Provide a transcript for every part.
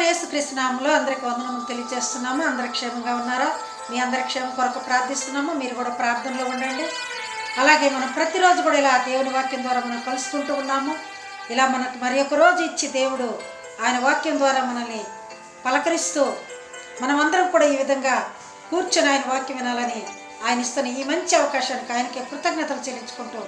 ప్రభు యేసుక్రీస్తు అందరికి వందనములు తెలియజేస్తున్నాము. అందరి క్షేమంగా ఉన్నారా? మీ అందరి క్షేమం కొరకు ప్రార్థిస్తున్నాము. మీరు కూడా ప్రార్థనలో ఉండండి. అలాగే మనం ప్రతిరోజు కూడా ఇలా దేవుని వాక్యం ద్వారా మనం కలుసుకుంటూ ఉన్నాము. ఇలా మనకు మరి ఒక రోజు ఇచ్చి దేవుడు ఆయన వాక్యం ద్వారా మనల్ని పలకరిస్తూ మనమందరం కూడా ఈ విధంగా కూర్చొని ఆయన వాక్యం వినాలని ఆయన ఇస్తున్న ఈ మంచి అవకాశానికి ఆయనకి కృతజ్ఞతలు చెల్లించుకుంటూ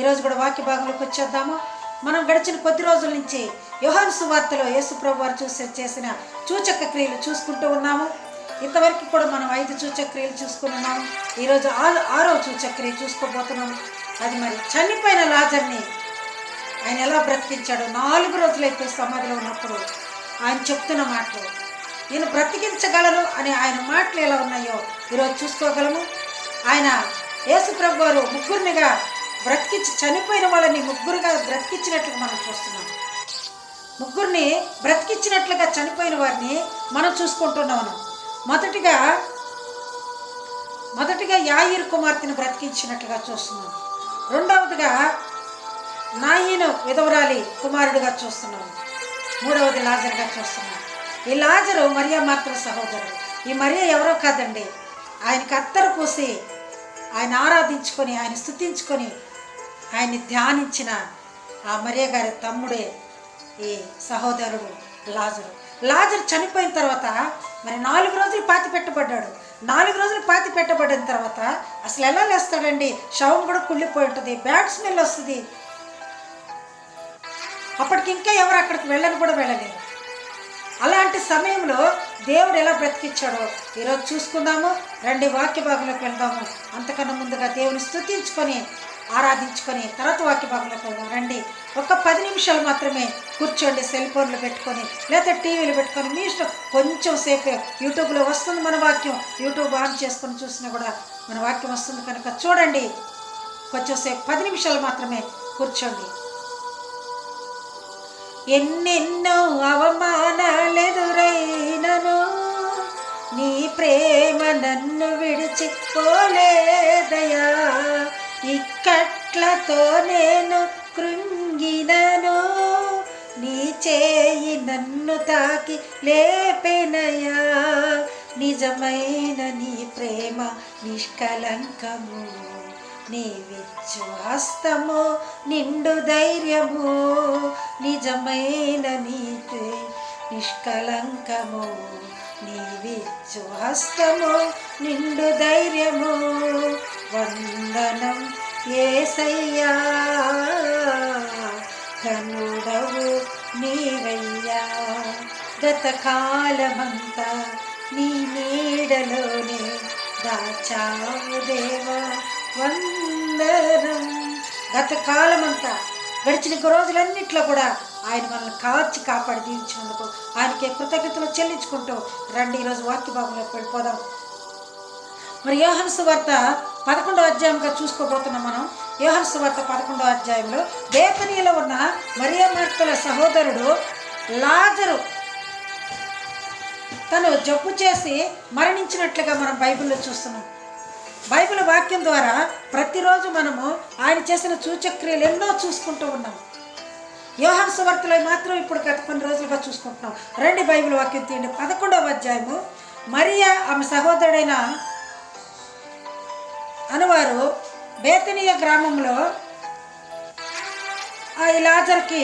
ఈరోజు కూడా వాక్య భాగంలోకి వచ్చేద్దాము. మనం గడిచిన కొద్ది రోజుల నుంచి యోహాను సువార్తలో యేసుప్రభు వారు చూసే చేసిన సూచక క్రియలు చూసుకుంటూ ఉన్నాము. ఇంతవరకు కూడా మనం ఐదు సూచక క్రియలు చూసుకుని ఉన్నాము. ఈరోజు ఆరు ఆరో సూచక క్రియ చూసుకోబోతున్నాము అది మరి చనిపోయిన లాజర్ని ఆయన ఎలా బ్రతికించాడు నాలుగు రోజులైతే సమాధిలో ఉన్నప్పుడు ఆయన చెప్తున్న మాటలు నేను బ్రతికించగలను అనే ఆయన మాటలు ఎలా ఉన్నాయో ఈరోజు చూసుకోగలము. ఆయన యేసుప్రభు వారు ముగ్గురినిగా బ్రతికించి చనిపోయిన వాళ్ళని ముగ్గురుగా బ్రతికించినట్లుగా మనం చూస్తున్నాం. ముగ్గురిని బ్రతికించినట్లుగా చనిపోయిన వారిని మనం చూసుకుంటున్నాము మొదటిగా మొదటిగా యాయిర్ కుమార్తెను బ్రతికించినట్లుగా చూస్తున్నాం. రెండవదిగా నాయను విధవరాలి కుమారుడిగా చూస్తున్నాం. మూడవది లాజర్గా చూస్తున్నాం. ఈ లాజరు మరియా మాత్రం సహోదరుడు. ఈ మరియా ఎవరో కాదండి. ఆయనకి అత్తరు పూసి ఆయన ఆరాధించుకొని ఆయన స్థుతించుకొని ఆయన్ని ధ్యానించిన ఆ మరియ గారి తమ్ముడే ఈ సహోదరుడు లాజరు. లాజరు చనిపోయిన తర్వాత మరి నాలుగు రోజులు పాతి పెట్టబడ్డాడు. నాలుగు రోజులు పాతి పెట్టబడిన తర్వాత అసలు ఎలా లేస్తాడండి? శవం కూడా కుళ్ళిపోయి ఉంటుంది బ్యాడ్ స్మెల్ వస్తుంది. అప్పటికి ఇంకా ఎవరు అక్కడికి వెళ్ళని కూడా వెళ్ళలేరు అలాంటి సమయంలో దేవుడు ఎలా బ్రతికించాడో ఈరోజు చూసుకుందాము రండి వాక్య భాగంలోకి వెళ్దాము. అంతకన్నా ముందుగా దేవుని స్థుతించుకొని ఆరాధించుకొని తర్వాత వాక్య భాగంలోకి వెళ్దాం. రండి. ఒక పది నిమిషాలు మాత్రమే కూర్చోండి సెల్ ఫోన్లు పెట్టుకొని లేదా టీవీలు పెట్టుకొని మీ ఇష్టం కొంచెం సేపు యూట్యూబ్లో వస్తుంది మన వాక్యం. యూట్యూబ్ ఆన్ చేసుకొని చూసినా కూడా మన వాక్యం వస్తుంది కనుక చూడండి. కొంచెం సేపు పది నిమిషాలు మాత్రమే కూర్చోండి. ఎన్నెన్నో అవమానాలెదురైనను నీ ప్రేమ నన్ను విడిచిపోలేదయా ఇక్కట్లతో నేను కృంగినను నీ చేయి నన్ను తాకి లేపెనయా? నిజమైన నీ ప్రేమ నిష్కలంకము నీ విశ్వాస్తము నిండు ధైర్యము నిజమైన నీ నిష్కలంకము. నీ విశ్వాస్తము నిండు ధైర్యము వందనం ఏసయ్యా. కనుడవు నీవయ్యా. గతకాలమంతా నీ నీడలోనే దాచావు దేవా. వందనం. గతకాలమంతా గడిచిన రోజులన్నిట్లో కూడా ఆయన మనల్ని కాచి కాపాడి దీవించినందుకు ఆయనకి కృతజ్ఞతలు చెల్లించుకుంటూ రండి ఈరోజు వాక్యభాగంలోకి వెళ్ళిపోదాం. మరి యోహన్ సువార్త పదకొండో అధ్యాయంగా చూసుకోబోతున్నాం మనం. యోహన్ సువార్త పదకొండో అధ్యాయంలో బేతనీలో ఉన్న మరియమార్తల సహోదరుడు లాజరు తను జబ్బు చేసి మరణించినట్లుగా మనం బైబిల్లో చూస్తున్నాం. బైబిల్ వాక్యం ద్వారా ప్రతిరోజు మనము ఆయన చేసిన సూచక్రియలు ఎన్నో చూసుకుంటూ ఉన్నాం. యోహన్ సువార్తలో మాత్రం ఇప్పుడు గత కొన్ని రోజులుగా చూసుకుంటున్నాం. రండి బైబిల్ వాక్యం తీయండి. పదకొండవ అధ్యాయము. మరియా ఆమె సహోదరుడైన అనువారు బేతనీయ గ్రామంలో ఆ ఈ లాజర్కి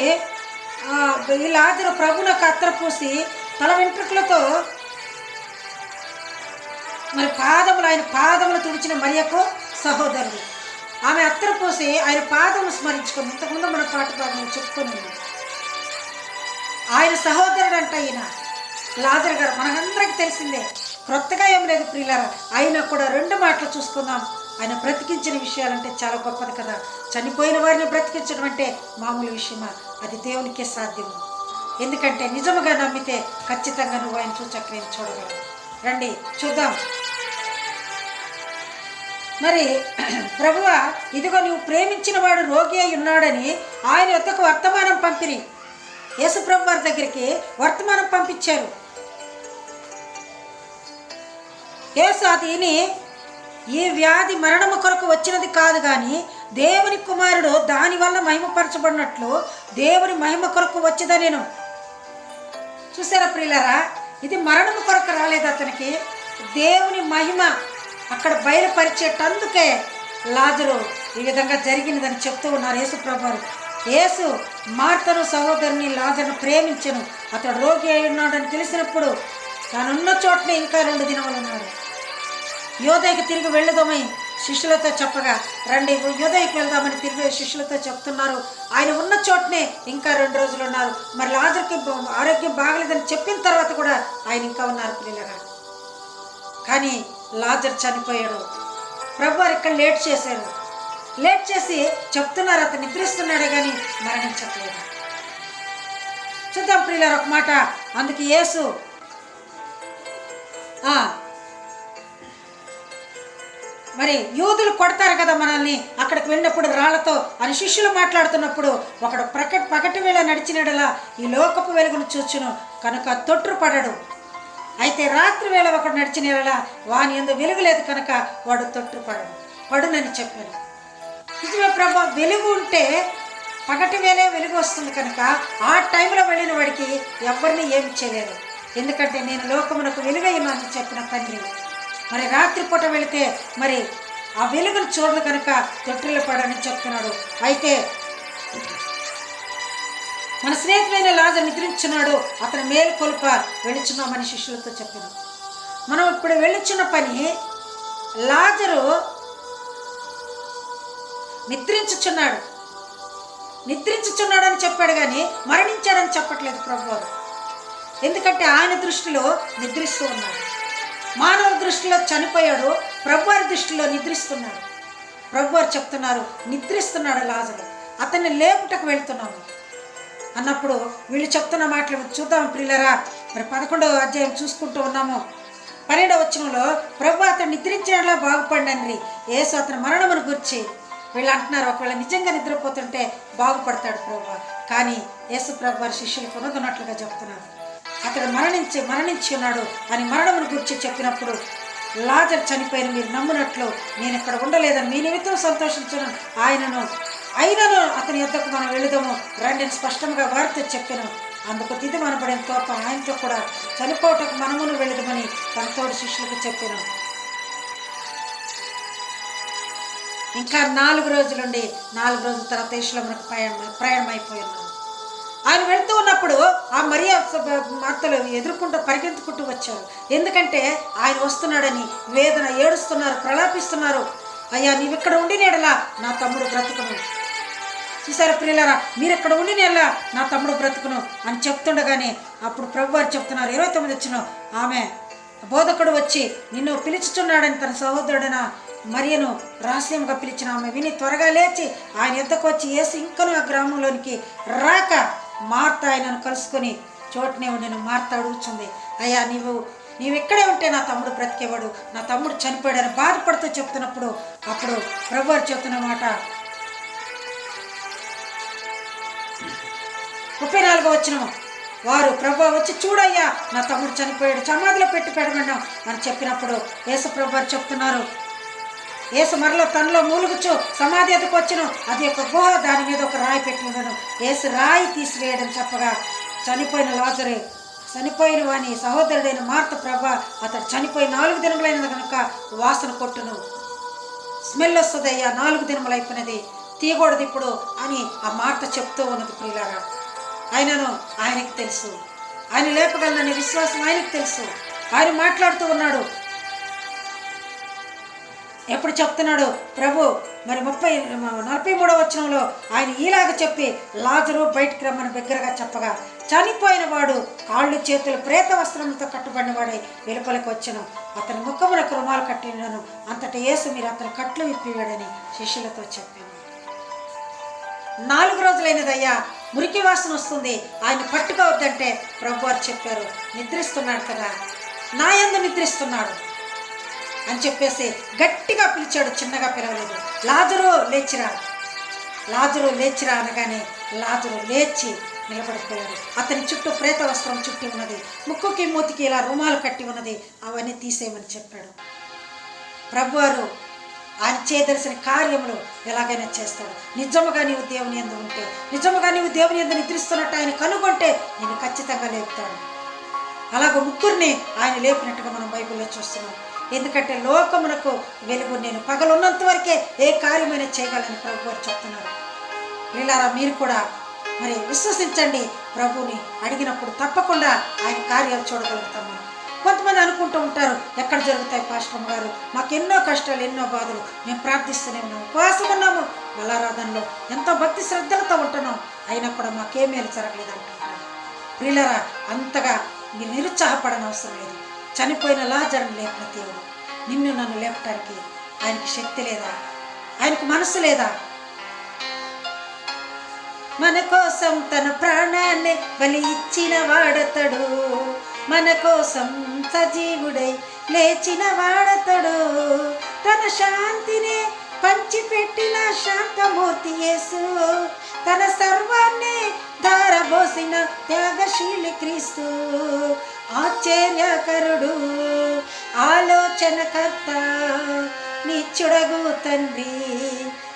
ఈ లాజరు ప్రభునకు అత్తర పూసి తల వెంట్రుకలతో మరి పాదములు ఆయన పాదములు తుడిచిన మరియకు సహోదరుడు. ఆమె అత్తర పోసి ఆయన పాదము స్మరించుకుని ఇంతకుముందు మన పాట భాగం చెప్పుకొని ఆయన సహోదరుడు అంట ఈయన లాజర్ గారు మనకందరికి తెలిసిందే క్రొత్తగా ఏం లేదు ప్రియులారా అయినా కూడా రెండు మాటలు చూసుకుందాం. ఆయన బ్రతికించిన విషయాలంటే చాలా గొప్పది కదా. చనిపోయిన వారిని బ్రతికించడం అంటే మామూలు విషయమా? అది దేవునికే సాధ్యము. ఎందుకంటే నిజముగా నమ్మితే ఖచ్చితంగా నువ్వు ఆయన సూచక్రియను చూడగలవు. రండి చూద్దాం. మరి ప్రభువ ఇదిగో నువ్వు ప్రేమించిన వాడు రోగి అయి ఉన్నాడని ఆయన యొక్కకు వర్తమానం పంపిరి. యేసుప్రభు వారి దగ్గరికి వర్తమానం పంపించారు. యేసు అదిని ఈ వ్యాధి మరణము కొరకు వచ్చినది కాదు కానీ దేవుని కుమారుడు దానివల్ల మహిమపరచబడినట్లు దేవుని మహిమ కొరకు వచ్చేదా నేను చూసారా ప్రియులరా ఇది మరణము కొరకు రాలేదు అతనికి. దేవుని మహిమ అక్కడ బయలుపరిచేటందుకే లాజరు ఈ విధంగా జరిగినదని చెప్తూ ఉన్నారు యేసు ప్రభువారు యేసు మార్తను సహోదరుని లాజర్ను ప్రేమించను. అతడు రోగి అయి ఉన్నాడని తెలిసినప్పుడు తానున్న చోటనే ఇంకా రెండు దినములు ఉన్నాడు యోదయకి తిరిగి వెళ్ళదామని శిష్యులతో చెప్పగా రండి యోదయకి వెళ్దామని తిరిగి శిష్యులతో చెప్తున్నారు. ఆయన ఉన్న చోటనే ఇంకా రెండు రోజులు ఉన్నారు. మరి లాజర్కి ఆరోగ్యం బాగలేదని చెప్పిన తర్వాత కూడా ఆయన ఇంకా ఉన్నారు. లాజర్ చనిపోయాడు. ప్రభువారు ఇక్కడ లేట్ చేశారు. లేట్ చేసి చెప్తున్నారు అతను నిద్రిస్తున్నాడు కానీ మరణించట్లేదు. చూద్దాం ప్రియులారు ఒక మాట. అందుకు యేసు మరి యూదులు కొడతారు కదా మనల్ని అక్కడికి వెళ్ళినప్పుడు రాళ్ళతో అని శిష్యులు మాట్లాడుతున్నప్పుడు ఒకడు ప్రకటి పగటి వేళ నడిచినడలా ఈ లోకపు వెలుగును చూచును. కనుక తొట్టు పడడు అయితే రాత్రి వేళ ఒకడు నడిచిన వేళ వాని ఎందు వెలుగు లేదు కనుక వాడు తొట్టు పడడు పడునని చెప్పాను. నిజమే ప్రభా వెలుగు ఉంటే పగటి వేలే వెలుగు వస్తుంది కనుక ఆ టైంలో వెళ్ళిన వాడికి ఎవరిని ఏమి చేయలేదు ఎందుకంటే నేను లోకమునకు వెలుగయ్యమని చెప్పిన తండ్రి. మరి రాత్రిపూట వెళితే మరి ఆ వెలుగును చూడదు కనుక తొట్టిల్లు పడని చెప్తున్నాడు. అయితే మన స్నేహితులైన లాజర్ నిద్రించున్నాడు అతను మేలు కొలుప వెళ్ళుచున్నామని శిష్యులతో చెప్పాను మనం ఇప్పుడు వెళ్ళుచున్న పని లాజరు నిద్రించుచున్నాడు. నిద్రించుచున్నాడని చెప్పాడు కానీ మరణించాడని చెప్పట్లేదు ప్రభువారు ఎందుకంటే ఆయన దృష్టిలో నిద్రిస్తూ ఉన్నాడు. మానవ దృష్టిలో చనిపోయాడు. ప్రభువారి దృష్టిలో నిద్రిస్తున్నాడు. ప్రభువారు చెప్తున్నారు నిద్రిస్తున్నాడు లాజరు. అతన్ని లేపుటకు వెళ్తున్నాము. అన్నప్పుడు వీళ్ళు చెప్తున్న మాటలు చూద్దాం ప్రియులరా. మరి పదకొండవ అధ్యాయం చూసుకుంటూ ఉన్నాము. పన్నెండవ వచనంలో ప్రభు అతను నిద్రించేలా బాగుపడండి ఏసు అతని మరణమును గురించి వీళ్ళు అంటున్నారు. ఒకవేళ నిజంగా నిద్రపోతుంటే బాగుపడతాడు ప్రభు. కానీ యేసు ప్రభు వారి శిష్యులు కొనుగొన్నట్లుగా చెప్తున్నారు. అతడు మరణించి మరణించి ఉన్నాడు అని మరణమును గురించి చెప్పినప్పుడు లాజర్ చనిపోయిన మీరు నమ్మునట్లు నేను ఇక్కడ ఉండలేదని మీ నిమిత్తం సంతోషించను. ఆయనను అయినను అతని యొద్దకు మనం వెళుదాము. రండి స్పష్టంగా వార్త చెప్పాను. అందుకు తిది మనబడిన తోప ఆయనతో కూడా. చనిపోవటకు మనమును వెళుదమని తన తోడు శిష్యులకు చెప్పాను. ఇంకా నాలుగు రోజులుండి నాలుగు రోజుల తర్వాత ఇష్లమునకు ప్రయాణం ప్రయాణం అయిపోయి ఉన్నాను ఆయన వెళ్తూ ఉన్నప్పుడు ఆ మరియా మార్తలు ఎదుర్కొంటూ పరిగెత్తుకుంటూ వచ్చారు. ఎందుకంటే ఆయన వస్తున్నాడని వేదన ఏడుస్తున్నారు ప్రలాపిస్తున్నారు. అయ్యా నీవిక్కడ ఉండి నేడలా నా తమ్ముడు బ్రతకమని చూసారా ప్రియులరా? మీరు ఇక్కడ ఉండి నేలా నా తమ్ముడు బ్రతుకును అని చెప్తుండగానే అప్పుడు ప్రభు వారు చెప్తున్నారు ఇరవై తొమ్మిది వచ్చిన ఆమె బోధకుడు వచ్చి నిన్ను పిలుచుచున్నాడని తన సహోదరుడైన మరియను రహస్యంగా పిలిచిన ఆమె విని త్వరగా లేచి ఆయన ఎద్దకు వచ్చి ఏసు ఇంకను ఆ గ్రామంలోనికి రాక మార్త ఆయనను కలుసుకొని చోటనే ఉండిన మార్త అడుగుతుంది అయ్యా నీవు నీవు ఇక్కడే ఉంటే నా తమ్ముడు బ్రతికేవాడు నా తమ్ముడు చనిపోయాడని బాధపడుతూ చెప్తున్నప్పుడు అప్పుడు ప్రభువారు చెప్తున్న మాట ముప్పై నాలుగో వచ్చినము వారు ప్రభు వచ్చి చూడయ్యా నా తమ్ముడు చనిపోయాడు సమాధిలో పెట్టి పెడమన్నాం అని చెప్పినప్పుడు యేసు ప్రభు చెప్తున్నారు. యేసు మరలో తనలో మూలుగుచు సమాధి ఎదుకు వచ్చును. అది ఒక గుహ దాని మీద ఒక రాయి పెట్టి ఉండను. యేసు రాయి తీసివేయడం చెప్పగా చనిపోయిన లాజరే చనిపోయిన వాని సహోదరుడైన మార్త ప్రభ అతడు చనిపోయి నాలుగు దినములైనది కనుక వాసన కొట్టును. స్మెల్ వస్తుందయ్యా నాలుగు దినములు అయిపోయినది తీయకూడదు ఇప్పుడు అని ఆ మార్త చెప్తూ ఉన్నది ప్రియులారా. ఆయనను ఆయనకి తెలుసు. ఆయన లేపగలననే విశ్వాసం ఆయనకు తెలుసు. ఆయన మాట్లాడుతూ ఉన్నాడు. ఎప్పుడు చెప్తున్నాడు? ప్రభు మరి ముప్పై నలభై మూడవ వచనంలో ఆయన ఈలాగ చెప్పి లాజరు బయటికి రమ్మని బిగ్గరగా చెప్పగా చనిపోయిన వాడు కాళ్ళు చేతులు ప్రేత వస్త్రములతో కట్టుబడిన వాడై వెలుపలికి వచ్చను. అతని ముఖములకు రుమాలు కట్టినను. అంతట యేసు మీరు అతని కట్లు విప్పివాడని శిష్యులతో చెప్పాను. నాలుగు రోజులైనదయ్యా మురికి వాసన వస్తుంది. ఆయన పట్టుకోవద్దంటే ప్రభు వారు చెప్పారు. నిద్రిస్తున్నాడు కదా. నా ఎందు నిద్రిస్తున్నాడు అని చెప్పేసి గట్టిగా పిలిచాడు చిన్నగా పిలవలేదు. లాజరు లేచిరా. లాజరు లేచిరా అనగానే లాజరు లేచి నిలబడిపోయాడు. అతని చుట్టూ ప్రేత వస్త్రం చుట్టి ఉన్నది. ముక్కుకి మూతికి ఇలా రుమాలు కట్టి ఉన్నది. అవన్నీ తీసేయమని చెప్పాడు. ప్రభువారు ఆయన చేయదలసిన కార్యములు ఎలాగైనా చేస్తాడు. నిజముగా నీవు దేవుని ఎందు ఉంటే నిజముగా నీవు దేవుని ఎందు నిద్రిస్తున్నట్టు ఆయన కనుగొంటే నేను ఖచ్చితంగా లేపుతాడు అలాగ ముగ్గురిని ఆయన లేపినట్టుగా మనం బైబిల్లో చూస్తున్నాం. ఎందుకంటే లోకమునకు వెలుగు నేను పగలున్నంత వరకే ఏ కార్యమైనా చేయగలని ప్రభు వారు చెప్తున్నారు. వీళ్ళారా మీరు కూడా మరి విశ్వసించండి. ప్రభుని అడిగినప్పుడు తప్పకుండా ఆయన కార్యాలు చూడగలుగుతాం మనం. కొంతమంది అనుకుంటూ ఉంటారు ఎక్కడ జరుగుతాయి పాస్టర్ గారు? మాకు ఎన్నో కష్టాలు ఎన్నో బాధలు. మేము ప్రార్థిస్తూనే ఉన్నాము ఉపవాసం ఉన్నాము బలారాధనలో ఎంతో భక్తి శ్రద్ధలతో ఉంటున్నాం. అయినా కూడా మాకేమేలు జరగలేదు అంటున్నారు ప్రియులరా అంతగా మీరు నిరుత్సాహపడని అవసరం లేదు. చనిపోయిన లాజర్ని లేపిన దేవుడు. నిన్ను నన్ను లేపటానికి ఆయనకి శక్తి లేదా? ఆయనకు మనసు లేదా? మన కోసం తన ప్రాణాన్ని బలి ఇచ్చిన వాడతడు. మన కోసం సజీవుడై లేచిన వాడతడు. తన శాంతిని పంచిపెట్టిన శాంతమూర్తి యేసు. తన సర్వాన్ని ధారబోసిన త్యాగశీలి క్రీస్తు. ఆశ్చర్యకరుడు ఆలోచనకర్త నిచ్చుడగు తండ్రి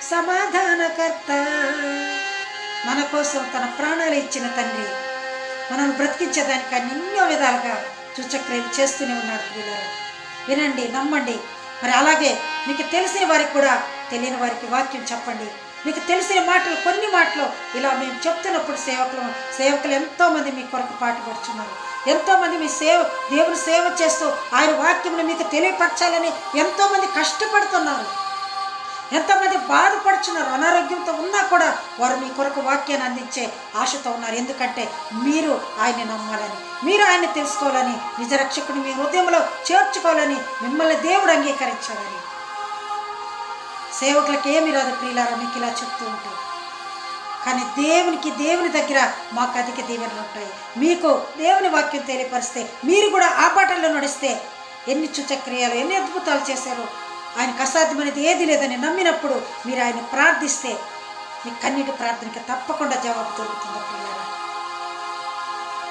సమాధానకర్త. మన కోసం తన ప్రాణాలు ఇచ్చిన తండ్రి మనల్ని బ్రతికించేదానికి ఆయన ఎన్నో విధాలుగా సూచక్రియలు చేస్తూనే ఉన్నాడు ప్రియులారా. వినండి నమ్మండి. మరి అలాగే మీకు తెలిసిన వారికి కూడా తెలియని వారికి వాక్యం చెప్పండి. మీకు తెలిసిన మాటలు కొన్ని మాటలు ఇలా మేము చెప్తున్నప్పుడు సేవకులు సేవకులు ఎంతోమంది మీ కొరకు పాటుపడుచున్నారు ఎంతోమంది మీ సేవ దేవుని సేవ చేస్తూ ఆయన వాక్యమును మీకు తెలియపరచాలని ఎంతోమంది కష్టపడుతున్నారు. ఎంతమంది బాధపడుచున్నారు అనారోగ్యంతో ఉన్నా కూడా వారు మీ కొరకు వాక్యాన్ని అందించే ఆశతో ఉన్నారు. ఎందుకంటే మీరు ఆయన్ని నమ్మాలని మీరు ఆయన్ని తెలుసుకోవాలని నిజరక్షకుని మీ హృదయంలో చేర్చుకోవాలని మిమ్మల్ని దేవుడు అంగీకరించాలని. సేవకులకు ఏమి రాదు ప్రియులారా మీకు ఇలా చెప్తూ ఉంటాం కానీ దేవునికి దేవుని దగ్గర మాకు అధిక దీవెనలు ఉంటాయి. మీకు దేవుని వాక్యం తెలియపరిస్తే మీరు కూడా ఆ పాటల్లో నడిస్తే ఎన్ని చుచక్రియాలు ఎన్ని అద్భుతాలు చేశారో ఆయనకు అసాధ్యమైనది ఏది లేదని నమ్మినప్పుడు మీరు ఆయన ప్రార్థిస్తే మీ కన్నీటి ప్రార్థనకి తప్పకుండా జవాబు దొరుకుతుంది పిల్లరా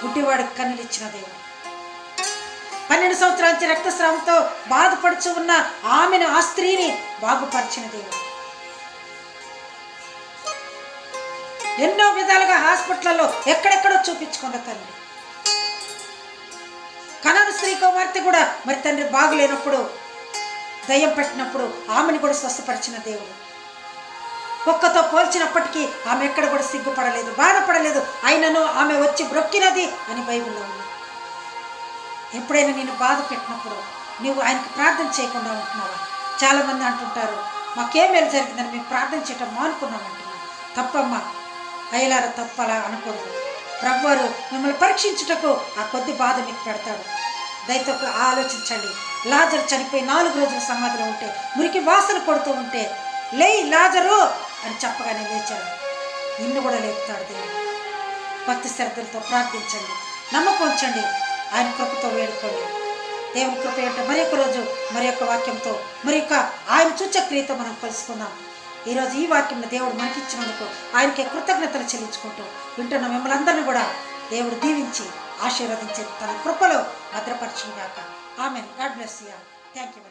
గుడ్డివాడికి కన్నులు ఇచ్చిన దేవుడు. పన్నెండు సంవత్సరాల నుంచి రక్తస్రావంతో బాధపడుచు ఉన్న ఆమెను ఆ స్త్రీని బాగుపరిచిన దేవుడు. ఎన్నో విధాలుగా హాస్పిటల్లో ఎక్కడెక్కడో చూపించుకున్న తండ్రి. కనాను స్త్రీ కుమార్తె కూడా మరి తండ్రి బాగులేనప్పుడు దయ్యం పెట్టినప్పుడు ఆమెను కూడా స్వస్థపరిచిన దేవుడు. ఒక్కతో పోల్చినప్పటికీ ఆమె ఎక్కడ కూడా సిగ్గుపడలేదు బాధపడలేదు. అయినను ఆమె వచ్చి బ్రొక్కినది అని బైబిల్లో ఉంది. ఎప్పుడైనా నేను బాధ పెట్టినప్పుడు నువ్వు ఆయనకి ప్రార్థన చేయకుండా ఉంటున్నావా? చాలామంది అంటుంటారు మాకేం మేలు జరిగిందని మేము ప్రార్థన చేయటం మానుకున్నాం అంటున్నాం తప్పమ్మా అయ్యలారా తప్పలా అనకూడదు ప్రభువారు మిమ్మల్ని పరీక్షించుటకు ఆ కొద్ది బాధ మీకు పెడతాడు. దయతో ఆలోచించండి. లాజరు చనిపోయి నాలుగు రోజుల సమాధిలో ఉంటే మురికి వాసన కొడుతూ ఉంటే లే లాజరు అని చెప్పగానే లేచాడు. నిన్ను కూడా లేపుతాడు దేవుడు. భక్తి శ్రద్ధలతో ప్రార్థించండి. నమ్మకం ఉంచండి. ఆయన కృపతో వేడుకోండి. దేవుని కృప ఏంటో మరి ఒక రోజు మరి యొక్క వాక్యంతో మరి యొక్క ఆయన సూచక్రియతో మనం కలుసుకుందాం. ఈరోజు ఈ వాక్యంలో దేవుడు మనకి ఇచ్చినందుకు ఆయనకి కృతజ్ఞతలు చెల్లించుకుంటూ వింటున్న మిమ్మల్ని అందరినీ కూడా దేవుడు దీవించి ఆశీర్వదించి తన కృపలో భద్రపరచుగాక Amen. God bless you. Thank you.